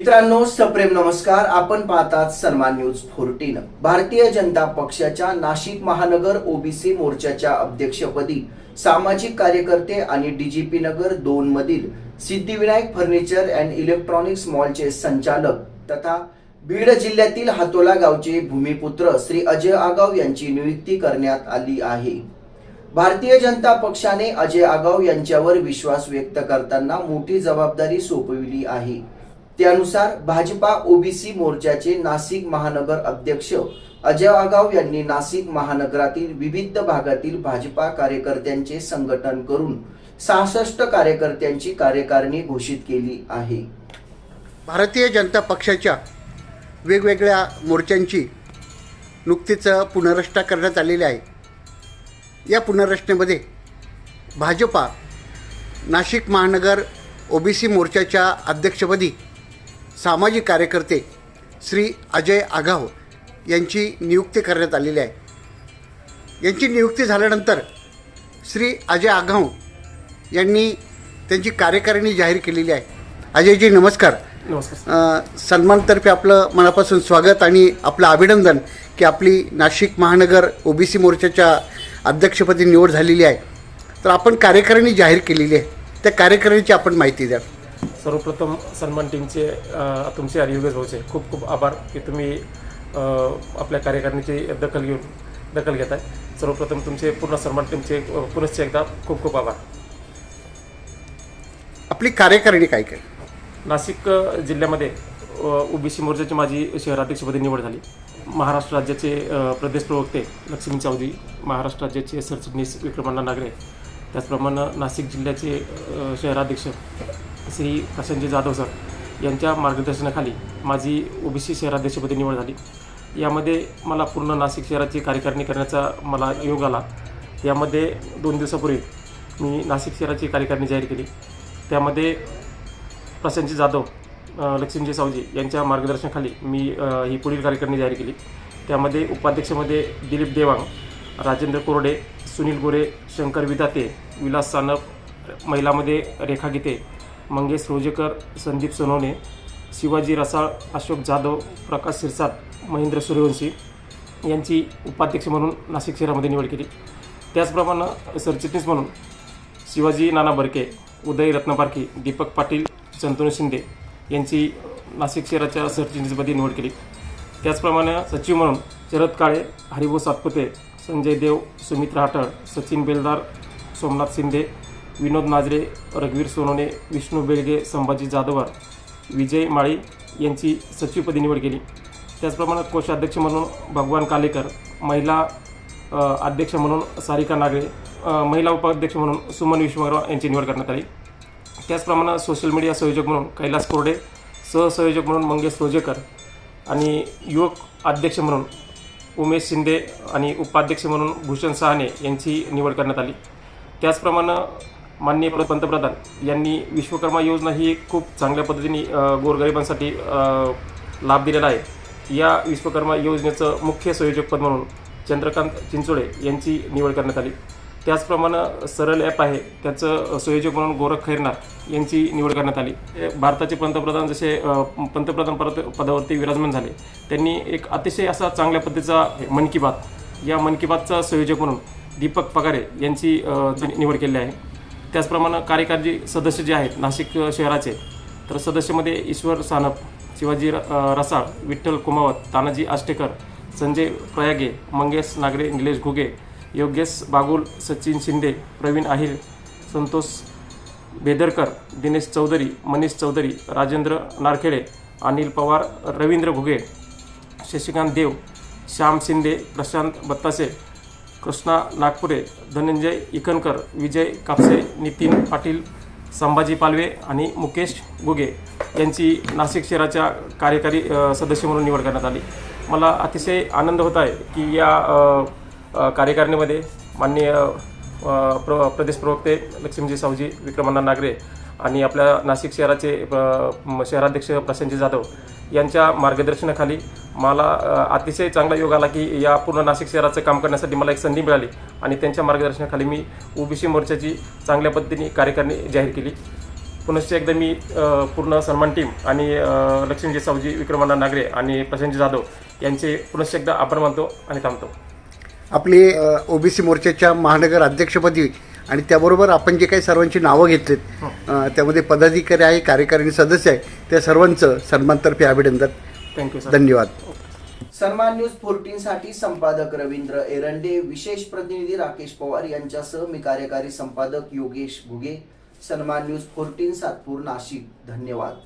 मित्रांनो सप्रेम नमस्कार. आपण पाहतात सन्मान न्यूज फोर्टीन. भारतीय जनता पक्षाच्या नाशिक महानगर ओबीसी मोर्चाच्या अध्यक्षपदी सामाजिक कार्यकर्ते आणि डीजीपी नगर दोन मधील सिद्धिविनायक फर्निचर अँड इलेक्ट्रॉनिक्स मॉलचे संचालक तथा बीड जिल्ह्यातील हातोला गावचे भूमिपुत्र श्री अजय आगाव यांची नियुक्ती करण्यात आली आहे. भारतीय जनता पक्षाने अजय आगाव यांच्यावर विश्वास व्यक्त करताना मोठी जबाबदारी सोपविली आहे. त्यानुसार भाजपा ओबीसी मोर्चाचे नाशिक महानगर अध्यक्ष अजय आगाव यांनी नाशिक महानगरातील विविध भागातील भाजपा कार्यकर्त्यांचे संघटन करून सहासष्ट कार्यकर्त्यांची कार्यकारिणी घोषित केली आहे. भारतीय जनता पक्षाच्या वेगवेगळ्या मोर्चांची नुकतीच पुनर्रचना करण्यात आलेली आहे. या पुनर्रचनेमध्ये भाजपा नाशिक महानगर ओबीसी मोर्चाच्या अध्यक्षपदी सामाजिक कार्यकर्ते श्री अजय आघाव यांची नियुक्ती करण्यात आलेली आहे. यांची नियुक्ती झाल्यानंतर श्री अजय आघाव यांनी त्यांची कार्यकारिणी जाहीर केलेली आहे. अजयजी नमस्कार. नमस्कार सन्मानतर्फे आपलं मनापासून स्वागत आणि आपलं अभिनंदन की आपली नाशिक महानगर ओबीसी मोर्चाच्या अध्यक्षपदी निवड झालेली आहे. तर आपण कार्यकारिणी जाहीर केलेली आहे. त्या कार्यकारिणीची आपण माहिती द्या. सर्वप्रथम सन्मान टीमचे तुमचे आणि योगेश भाऊचे खूप खूप आभार की तुम्ही आपल्या कार्यकारिणीची दखल घेऊन दखल घेत आहे सर्वप्रथम तुमचे पूर्ण सन्मान टीमचे पुनश्च एकदा खूप खूप आभार. आपली कार्यकारिणी काय काय नाशिक जिल्ह्यामध्ये ओबीसी मोर्चाची माझी शहराध्यक्षपदी निवड झाली. महाराष्ट्र राज्याचे प्रदेश प्रवक्ते लक्ष्मी चौधरी महाराष्ट्र राज्याचे सरचिटणीस विक्रमांना नागरे त्याचप्रमाणे नाशिक जिल्ह्याचे शहराध्यक्ष श्री प्रसंजी जाधव सर यांच्या मार्गदर्शनाखाली माझी ओबीसी शहराध्यक्षपदी निवड झाली. यामध्ये मला पूर्ण नाशिक शहराची कार्यकारिणी करण्याचा मला योग आला. यामध्ये दोन दिवसापूर्वी मी नाशिक शहराची कार्यकारिणी जाहीर केली. त्यामध्ये प्रसंजी जाधव लक्ष्मीजी सावजी यांच्या मार्गदर्शनाखाली मी ही पुढील कार्यकारिणी जाहीर केली. त्यामध्ये उपाध्यक्षमध्ये दिलीप देवांग राजेंद्र कोरडे सुनील गोरे शंकर विदाते विलास सानप महिलामध्ये रेखा गीते मंगेश रोजेकर संदीप सोनवणे शिवाजी रसाळ अशोक जाधव प्रकाश सिरसाट महेंद्र सूर्यवंशी यांची उपाध्यक्ष म्हणून नाशिक शहरामध्ये निवड केली. त्याचप्रमाणे सरचिटणीस म्हणून शिवाजी नाना बर्के उदय रत्नपारखी दीपक पाटील संतोष शिंदे यांची नाशिक शहराच्या सरचिटणीसमध्ये निवड केली. त्याचप्रमाणे सचिव म्हणून शरद काळे हरिभाऊ सातपुते संजय देव सुमित हाटळ सचिन बेलदार सोमनाथ शिंदे विनोद नाजरे रघुवीर सोनोने विष्णू बेळगे संभाजी जाधवर विजय माळी यांची सचिवपदी निवड केली. त्याचप्रमाणे कोषाध्यक्ष म्हणून भगवान कालेकर महिला अध्यक्ष म्हणून सारिका नागरे महिला उपाध्यक्ष म्हणून सुमन विश्वराव यांची निवड करण्यात आली. त्याचप्रमाणे सोशल मीडिया संयोजक म्हणून कैलास कोरडे सहसंयोजक म्हणून मंगेश रोजेकर आणि युवक अध्यक्ष म्हणून उमेश शिंदे आणि उपाध्यक्ष म्हणून भूषण सहाने यांची निवड करण्यात आली. त्याचप्रमाणे माननीय प्र- पंतप्रधान यांनी विश्वकर्मा योजना ही एक खूप चांगल्या पद्धतीने गोरगरिबांसाठी लाभ दिलेला आहे. या विश्वकर्मा योजनेचं मुख्य संयोजकपद म्हणून चंद्रकांत चिंचोडे यांची निवड करण्यात आली. त्याचप्रमाणे सरळ ॲप आहे त्याचं संयोजक म्हणून गोरख खैरनार यांची निवड करण्यात आली. भारताचे पंतप्रधान जसे पंतप्रधान पद पदावरती विराजमान झाले त्यांनी एक अतिशय असा चांगल्या पद्धतीचा मन की बात या मन की बातचा संयोजक म्हणून दीपक पगारे यांची निवड केली आहे. त्याचप्रमाणे कार्यकारी सदस्य जे आहेत नाशिक शहराचे तर सदस्यमध्ये ईश्वर सानप शिवाजी र- रसाळ विठ्ठल कुमावत तानाजी आष्टेकर संजय प्रयागे मंगेश नागरे निलेश घुगे योगेश बागुल सचिन शिंदे प्रवीण आहिर संतोष बेदरकर दिनेश चौधरी मनीष चौधरी राजेंद्र नारखेडे अनिल पवार रवींद्र घुगे शशिकांत देव श्याम शिंदे प्रशांत बत्तासे कृष्णा नागपुरे धनंजय इकनकर विजय कापसे नितीन पाटील संभाजी पालवे आणि मुकेश गुगे यांची नाशिक शहराच्या कार्यकारी सदस्य म्हणून निवड करण्यात आली. मला अतिशय आनंद होत आहे की या कार्यकारिणीमध्ये माननीय प्र प्रदेश प्रवक्ते लक्ष्मीजी सावजी विक्रमानंद नागरे आणि आपल्या नाशिक शहराचे शहराध्यक्ष प्रशांतजी जाधव यांच्या मार्गदर्शनाखाली मला अतिशय चांगला योग आला की या पूर्ण नाशिक शहराचं काम करण्यासाठी मला एक संधी मिळाली आणि त्यांच्या मार्गदर्शनाखाली मी ओबीसी मोर्चाची चांगल्या पद्धतीने कार्यकारिणी जाहीर केली. पुनश्च एकदा मी पूर्ण सन्मान टीम आणि लक्ष्मीजी सावजी विक्रमांना नागरे आणि प्रशांत जाधव यांचे पुनश्च एकदा आभार मानतो आणि थांबतो. आपली ओबीसी मोर्चाच्या महानगर अध्यक्षपदी आणि त्याबरोबर आपण जे काही सर्वांची नावं घेतलीत त्यामध्ये पदाधिकारी आहे कार्यकारिणी सदस्य आहे. त्या सर्वांचं सन्मानतर्फे अभिनंदन. थँक्यू धन्यवाद. सन्मान न्यूज फोर्टीन साठी संपादक रवींद्र एरंडे विशेष प्रतिनिधी राकेश पवार यांच्यासह मी कार्यकारी संपादक योगेश घुगे. सन्मान न्यूज फोर्टीन सातपूर नाशिक. धन्यवाद.